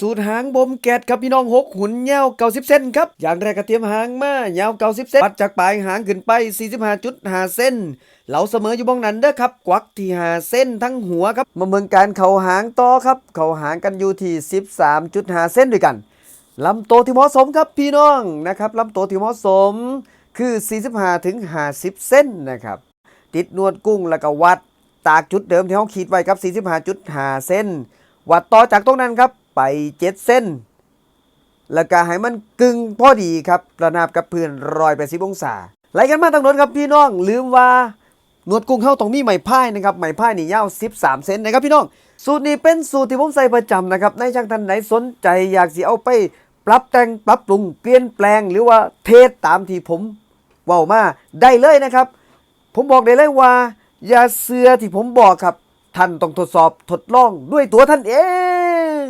สูตรหางบมแกดครับพี่น้องหกหุ่นยาวเก้าสิบเซนครับอย่างแรกก็เตรียมหางมายาวเก้าสิบเซนวัดจากปลายหางขึ้นไป45.5เซนเหลาเสมออยู่บ้องนั้นเด้อครับกวักที่หาเส้นทั้งหัวครับมาเมืองการเข่าหางต่อครับเข่าหางกันอยู่ที่13.5เซนด้วยกันลำโตที่เหมาะสมครับพี่น้องนะครับลำโตที่เหมาะสมคือ45ถึง50เส้นนะครับติดนวดกุ้งแล้วก็วัดตากจุดเดิมที่เขาขีดไว้ครับ45.5เส้นวัดต่อจากตรงนั้นครับ ไป7เส้น แล้วก็ให้มันกึ่งพอดีครับระนาบกับพื้นรอยไปสิบองศาไล่กันมาทางน้นครับพี่น้องลืมว่าหนวดกุ้งเข้าตรงมีไม้พายนะครับไม้พายนี่ยาว 13 เซนนะครับพี่น้อง สูตรนี้เป็นสูตรที่ผมใส่ประจำนะครับในช่างท่านไหนสนใจอยากสิเอาไป ปรับแต่งปรับปรุงเปลี่ยนแปลงหรือว่าเทสตามที่ผมว่ามาได้เลยนะครับ ผมบอกได้เลยว่าอย่าเสือที่ผมบอกครับท่านต้องทดสอบทดลองด้วยตัวท่านเอง ง